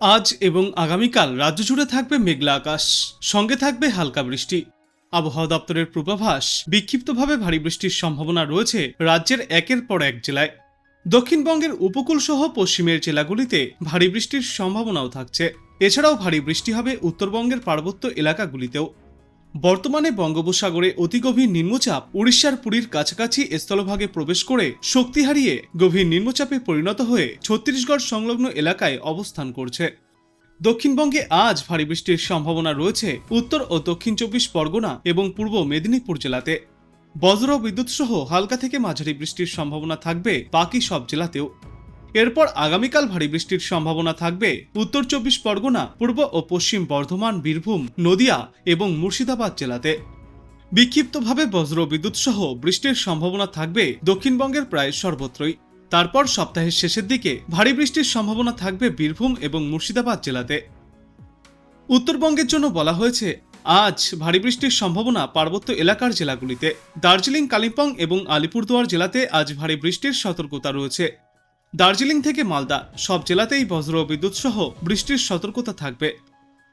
আজ এবং আগামীকাল রাজ্য জুড়ে থাকবে মেঘলা আকাশ, সঙ্গে থাকবে হালকা বৃষ্টি। আবহাওয়া দপ্তরের পূর্বাভাস, বিক্ষিপ্তভাবে ভারী বৃষ্টির সম্ভাবনা রয়েছে রাজ্যের একের পর এক জেলায়। দক্ষিণবঙ্গের উপকূল সহ পশ্চিমের জেলাগুলিতে ভারী বৃষ্টির সম্ভাবনাও থাকছে। এছাড়াও ভারী বৃষ্টি হবে উত্তরবঙ্গের পার্বত্য এলাকাগুলিতেও। বর্তমানে বঙ্গোপসাগরে অতি গভীর নিম্নচাপ উড়িষ্যার পুরীর কাছাকাছি স্থলভাগে প্রবেশ করে শক্তি হারিয়ে গভীর নিম্নচাপে পরিণত হয়ে ছত্তিশগড় সংলগ্ন এলাকায় অবস্থান করছে। দক্ষিণবঙ্গে আজ ভারী বৃষ্টির সম্ভাবনা রয়েছে উত্তর ও দক্ষিণ চব্বিশ পরগনা এবং পূর্ব মেদিনীপুর জেলাতে। বজ্র বিদ্যুৎ সহ হালকা থেকে মাঝারি বৃষ্টির সম্ভাবনা থাকবে বাকি সব জেলাতেও। এরপর আগামীকাল ভারী বৃষ্টির সম্ভাবনা থাকবে। উত্তর চব্বিশ পরগনা, পূর্ব ও পশ্চিম বর্ধমান, বীরভূম, নদিয়া এবং মুর্শিদাবাদ জেলাতে। বিক্ষিপ্তভাবে বজ্র বিদ্যুৎ সহ বৃষ্টির সম্ভাবনা থাকবে দক্ষিণবঙ্গের প্রায় সর্বত্রই। তারপর সপ্তাহের শেষের দিকে ভারী বৃষ্টির সম্ভাবনা থাকবে বীরভূম এবং মুর্শিদাবাদ জেলাতে। উত্তরবঙ্গের জন্য বলা হয়েছে, আজ ভারী বৃষ্টির সম্ভাবনা পার্বত্য এলাকার জেলাগুলিতে। দার্জিলিং, কালিম্পং এবং আলিপুরদুয়ার জেলাতে আজ ভারী বৃষ্টির সতর্কতা রয়েছে। দার্জিলিং থেকে মালদা, সব জেলাতেই বজ্র বিদ্যুৎ সহ বৃষ্টির সতর্কতা থাকবে।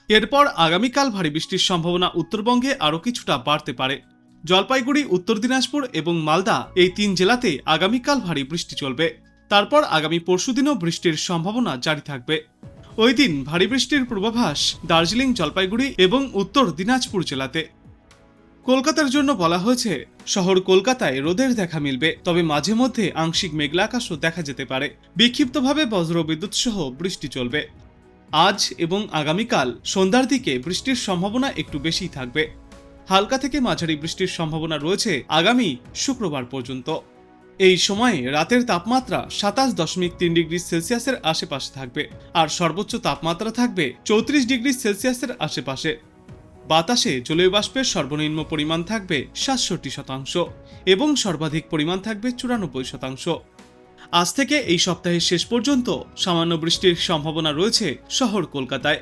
এরপর আগামীকাল ভারী বৃষ্টির সম্ভাবনা উত্তরবঙ্গে আরও কিছুটা বাড়তে পারে। জলপাইগুড়ি, উত্তর দিনাজপুর এবং মালদা এই তিন জেলাতে আগামীকাল ভারী বৃষ্টি চলবে। তারপর আগামী পরশুদিনও বৃষ্টির সম্ভাবনা জারি থাকবে। ওই দিন ভারী বৃষ্টির পূর্বাভাস দার্জিলিং, জলপাইগুড়ি এবং উত্তর দিনাজপুর জেলাতে। কলকাতার জন্য বলা হয়েছে, শহর কলকাতায় রোদের দেখা মিলবে, তবে মাঝে মধ্যে আংশিক মেঘলা আকাশও দেখা যেতে পারে। বিক্ষিপ্তভাবে বজ্র বিদ্যুৎ সহ বৃষ্টি চলবে। আজ এবং আগামীকাল সন্ধ্যার দিকে বৃষ্টির সম্ভাবনা একটু বেশি থাকবে। হালকা থেকে মাঝারি বৃষ্টির সম্ভাবনা রয়েছে আগামী শুক্রবার পর্যন্ত। এই সময়ে রাতের তাপমাত্রা সাতাশ দশমিক তিন ডিগ্রি সেলসিয়াসের আশেপাশে থাকবে, আর সর্বোচ্চ তাপমাত্রা থাকবে চৌত্রিশ ডিগ্রি সেলসিয়াসের আশেপাশে। বাতাসে জলীয় বাষ্পের সর্বনিম্ন পরিমাণ থাকবে সাতষট্টি শতাংশ এবং সর্বাধিক পরিমাণ থাকবে চুরানব্বই শতাংশ। আজ থেকে এই সপ্তাহের শেষ পর্যন্ত সামান্য বৃষ্টির সম্ভাবনা রয়েছে শহর কলকাতায়।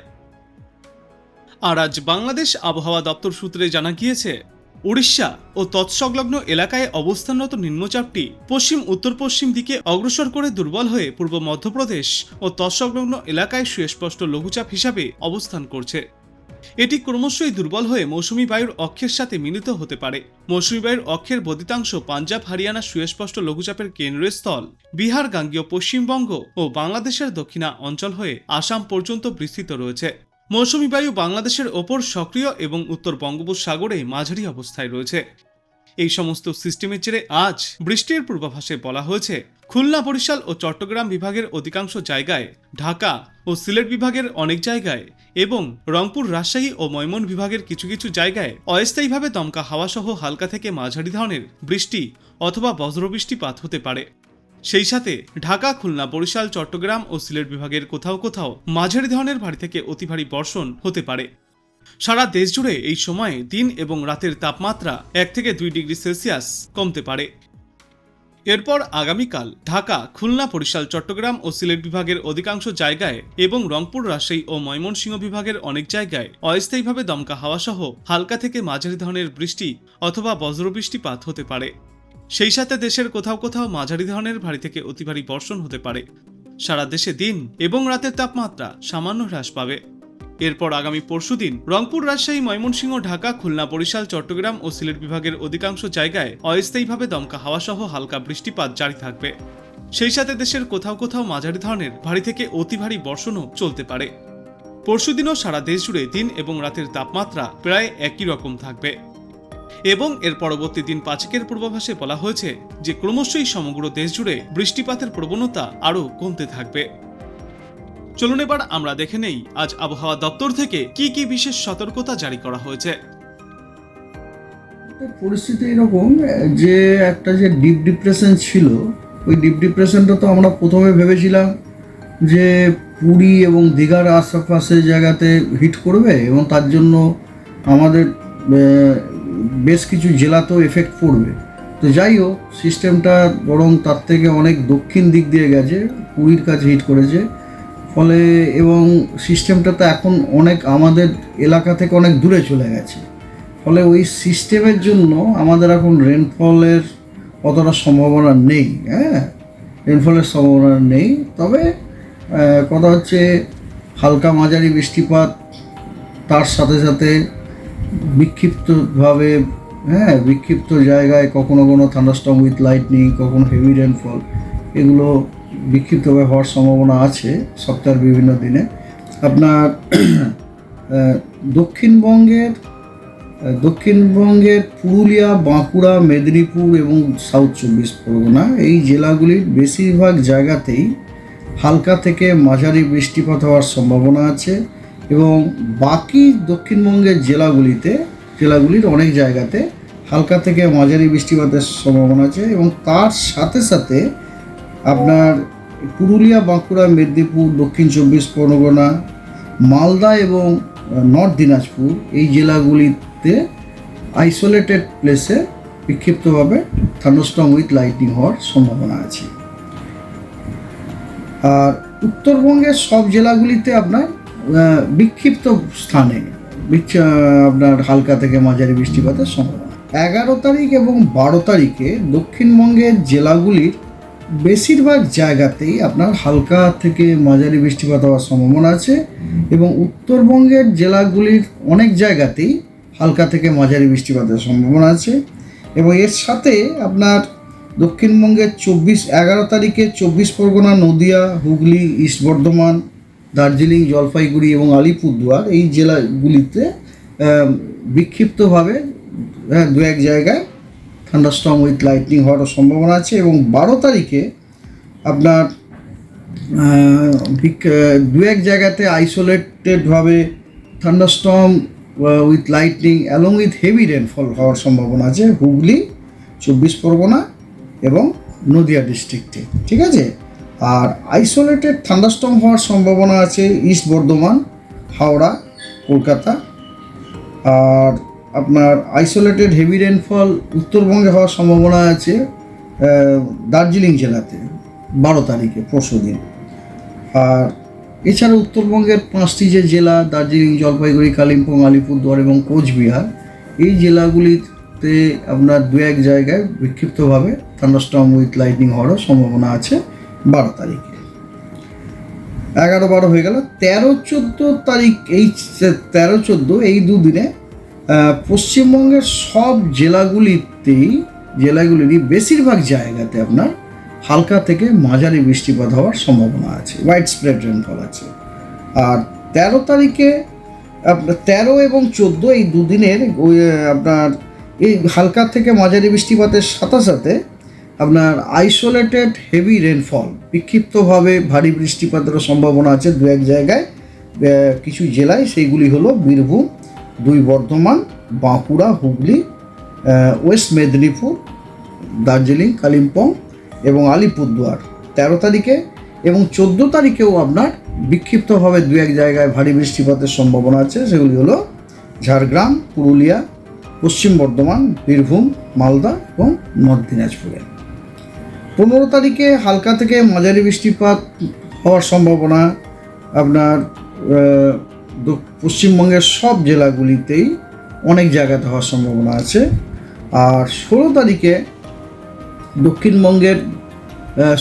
আর আজ বাংলাদেশ আবহাওয়া দপ্তর সূত্রে জানা গিয়েছে, উড়িষ্যা ও তৎসংলগ্ন এলাকায় অবস্থানরত নিম্নচাপটি পশ্চিম উত্তর পশ্চিম দিকে অগ্রসর করে দুর্বল হয়ে পূর্ব মধ্যপ্রদেশ ও তৎসংলগ্ন এলাকায় সুস্পষ্ট লঘুচাপ হিসাবে অবস্থান করছে। এটি ক্রমশই দুর্বল হয়ে মৌসুমী বায়ুর অক্ষের সাথে মিলিত হতে পারে। মৌসুমী বায়ুর অক্ষের বদিতাংশ পাঞ্জাব, হরিয়ানা, সুস্পষ্ট লঘুচাপের কেন্দ্রস্থল বিহার, গাঙ্গীয় পশ্চিমবঙ্গ ও বাংলাদেশের দক্ষিণা অঞ্চল হয়ে আসাম পর্যন্ত বিস্তৃত রয়েছে। মৌসুমী বায়ু বাংলাদেশের ওপর সক্রিয় এবং উত্তর বঙ্গোপসাগরে মাঝারি অবস্থায় রয়েছে। এই সমস্ত সিস্টেমের জেরে আজ বৃষ্টির পূর্বাভাসে বলা হয়েছে খুলনা, বরিশাল ও চট্টগ্রাম বিভাগের অধিকাংশ জায়গায়, ঢাকা ও সিলেট বিভাগের অনেক জায়গায় এবং রংপুর, রাজশাহী ও ময়মন বিভাগের কিছু কিছু জায়গায় অস্থায়ীভাবে দমকা হাওয়াসহ হালকা থেকে মাঝারি ধরনের বৃষ্টি অথবা বজ্রবৃষ্টিপাত হতে পারে। সেই সাথে ঢাকা, খুলনা, বরিশাল, চট্টগ্রাম ও সিলেট বিভাগের কোথাও কোথাও মাঝারি ধরনের ভারী থেকে অতি ভারী বর্ষণ হতে পারে। সারা দেশ জুড়ে এই সময়ে দিন এবং রাতের তাপমাত্রা এক থেকে দুই ডিগ্রি সেলসিয়াস কমতে পারে। এরপর আগামীকাল ঢাকা, খুলনা, বরিশাল, চট্টগ্রাম ও সিলেট বিভাগের অধিকাংশ জায়গায় এবং রংপুর, রাজশাহী ও ময়মনসিংহ বিভাগের অনেক জায়গায় অস্থায়ীভাবে দমকা হাওয়া সহ হালকা থেকে মাঝারি ধরনের বৃষ্টি অথবা বজ্রবৃষ্টিপাত হতে পারে। সেই সাথে দেশের কোথাও কোথাও মাঝারি ধরনের ভারী থেকে অতি ভারী বর্ষণ হতে পারে। সারা দেশে দিন এবং রাতের তাপমাত্রা সামান্য হ্রাস পাবে। এরপর আগামী পরশুদিন রংপুর, রাজশাহী, ময়মনসিংহ, ঢাকা, খুলনা, বরিশাল, চট্টগ্রাম ও সিলেট বিভাগের অধিকাংশ জায়গায় অস্থায়ীভাবে দমকা হাওয়া সহ হালকা বৃষ্টিপাত জারি থাকবে। সেই সাথে দেশের কোথাও কোথাও মাঝারি ধরনের ভারী থেকে অতি ভারী বর্ষণও চলতে পারে। পরশুদিনও সারা দেশ জুড়ে দিন এবং রাতের তাপমাত্রা প্রায় একই রকম থাকবে। এবং এর পরবর্তী দিন পাঁচেকের পূর্বাভাসে বলা হয়েছে যে ক্রমশই সমগ্র দেশ জুড়ে বৃষ্টিপাতের প্রবণতা আরও কমতে থাকবে। চলুন এবার আমরা দেখে নেই আজ আবহাওয়া দপ্তর থেকে কি কি বিশেষ সতর্কতা জারি করা হয়েছে। পরিস্থিতি এরকম যে একটা যে ডিপ ডিপ্রেশন ছিল, ওই ডিপ ডিপ্রেশনটা তো আমরা প্রথমে ভেবেছিলাম যে পুরী এবং দীঘার আশেপাশের জায়গাতে হিট করবে এবং তার জন্য আমাদের বেশ কিছু জেলাতেও এফেক্ট পড়বে। তো যাই হোক সিস্টেমটা বরং তার থেকে অনেক দক্ষিণ দিক দিয়ে গেছে, পুরীর কাছে হিট করেছে। ফলে এবং সিস্টেমটা তো এখন অনেক আমাদের এলাকা থেকে অনেক দূরে চলে গেছে। ফলে ওই সিস্টেমের জন্য আমাদের এখন রেনফলের অতটা সম্ভাবনা নেই হ্যাঁ? রেনফলের সম্ভাবনা নেই। তবে কথা হচ্ছে হালকা মাঝারি বৃষ্টিপাত, তার সাথে সাথে বিক্ষিপ্তভাবে হ্যাঁ বিক্ষিপ্ত জায়গায় কখনো কোনো থান্ডারস্টর্ম উইথ লাইটনিং কখনো হেভি রেনফল এগুলো বিক্ষিপ্তভাবে হওয়ার সম্ভাবনা আছে সপ্তাহের বিভিন্ন দিনে। আপনার দক্ষিণবঙ্গের দক্ষিণবঙ্গের পুরুলিয়া, বাঁকুড়া, মেদিনীপুর এবং সাউথ চব্বিশ পরগনা এই জেলাগুলির বেশিরভাগ জায়গাতেই হালকা থেকে মাঝারি বৃষ্টিপাত হওয়ার সম্ভাবনা আছে এবং বাকি দক্ষিণবঙ্গের জেলাগুলিতে, জেলাগুলির অনেক জায়গাতে হালকা থেকে মাঝারি বৃষ্টিপাতের সম্ভাবনা আছে এবং তার সাথে সাথে আপনার পুরুলিয়া, বাঁকুড়া, মেদিনীপুর, দক্ষিণ চব্বিশ পরগনা, মালদা এবং নর্থ দিনাজপুর এই জেলাগুলিতে আইসোলেটেড প্লেসে বিক্ষিপ্তভাবে থান্ডারস্টর্ম উইথ লাইটনিং হওয়ার সম্ভাবনা আছে। আর উত্তরবঙ্গের সব জেলাগুলিতে আপনার বিক্ষিপ্ত স্থানে আপনার হালকা থেকে মাঝারি বৃষ্টিপাতের সম্ভাবনা। এগারো তারিখ এবং বারো তারিখে দক্ষিণবঙ্গের জেলাগুলির বেশিরভাগ জায়গাতেই আপনার হালকা থেকে মাঝারি বৃষ্টিপাত হওয়ার সম্ভাবনা আছে এবং উত্তরবঙ্গের জেলাগুলির অনেক জায়গাতেই হালকা থেকে মাঝারি বৃষ্টিপাতের সম্ভাবনা আছে এবং এর সাথে আপনার দক্ষিণবঙ্গের চব্বিশ এগারো তারিখে চব্বিশ পরগনা নদিয়া হুগলি ইস্ট বর্ধমান দার্জিলিং জলপাইগুড়ি এবং আলিপুরদুয়ার এই জেলাগুলিতে বিক্ষিপ্তভাবে হ্যাঁ দু এক জায়গায় থান্ডারস্টর্ম উইথ লাইটনিং হওয়ার সম্ভাবনা আছে এবং বারো তারিখে আপনার দু এক জায়গাতে আইসোলেটেডভাবে thunderstorm with lightning along with heavy rainfall হওয়ার সম্ভাবনা আছে হুগলি, চব্বিশ পরগনা এবং নদিয়া ডিস্ট্রিক্টে ঠিক আছে? আর আইসোলেটেড থান্ডারস্টর্ম হওয়ার সম্ভাবনা আছে ইস্ট বর্ধমান, হাওড়া, কলকাতা, আর আপনার আইসোলেটেড হেভি রেনফল উত্তরবঙ্গে হওয়ার সম্ভাবনা আছে দার্জিলিং জেলাতে, বারো তারিখে, পরশু দিন। আর এছাড়া উত্তরবঙ্গের পাঁচটি যে জেলা, দার্জিলিং, জলপাইগুড়ি, কালিম্পং, আলিপুরদুয়ার এবং কোচবিহার, এই জেলাগুলিতে আপনার দু এক জায়গায় বিক্ষিপ্তভাবে থান্ডারস্টর্ম উইথ লাইটনিং হওয়ারও সম্ভাবনা আছে বারো তারিখে। এগারো বারো হয়ে গেল, তেরো চোদ্দ তারিখ, এই তেরো চোদ্দ, এই দুদিনে পশ্চিমবঙ্গের সব জেলাগুলিতেই, জেলাগুলিরই বেশিরভাগ জায়গাতে আপনার হালকা থেকে মাঝারি বৃষ্টিপাত হওয়ার সম্ভাবনা আছে হোয়াইট স্প্রেড রেনফল আছে। আর তেরো তারিখে আপনার তেরো এবং চোদ্দ এই দুদিনের আপনার এই হালকা থেকে মাঝারি বৃষ্টিপাতের সাথে সাথে আপনার আইসোলেটেড হেভি রেনফল বিক্ষিপ্তভাবে ভারী বৃষ্টিপাতেরও সম্ভাবনা আছে দু এক জায়গায়। কিছু জেলায় সেইগুলি হলো বীরভূম দুই বর্ধমান, বাঁকুড়া, হুগলি ওয়েস্ট মেদিনীপুর, দার্জিলিং, কালিম্পং এবং আলিপুরদুয়ার। তেরো তারিখে এবং চোদ্দ তারিখেও আপনার বিক্ষিপ্তভাবে দু এক জায়গায় ভারী বৃষ্টিপাতের সম্ভাবনা আছে। সেগুলি হলো ঝাড়গ্রাম, পুরুলিয়া, পশ্চিম বর্ধমান, বীরভূম, মালদা এবং নর্থ দিনাজপুরে। পনেরো তারিখে হালকা থেকে মাঝারি বৃষ্টিপাত হওয়ার সম্ভাবনা আপনার পশ্চিমবঙ্গের সব জেলাগুলিতেই অনেক জায়গাতে হওয়ার সম্ভাবনা আছে। আর ষোলো তারিখে দক্ষিণবঙ্গের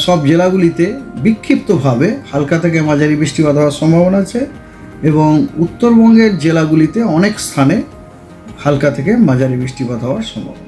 সব জেলাগুলিতে বিক্ষিপ্তভাবে হালকা থেকে মাঝারি বৃষ্টিপাত হওয়ার সম্ভাবনা আছে এবং উত্তরবঙ্গের জেলাগুলিতে অনেক স্থানে হালকা থেকে মাঝারি বৃষ্টিপাত হওয়ার সম্ভাবনা।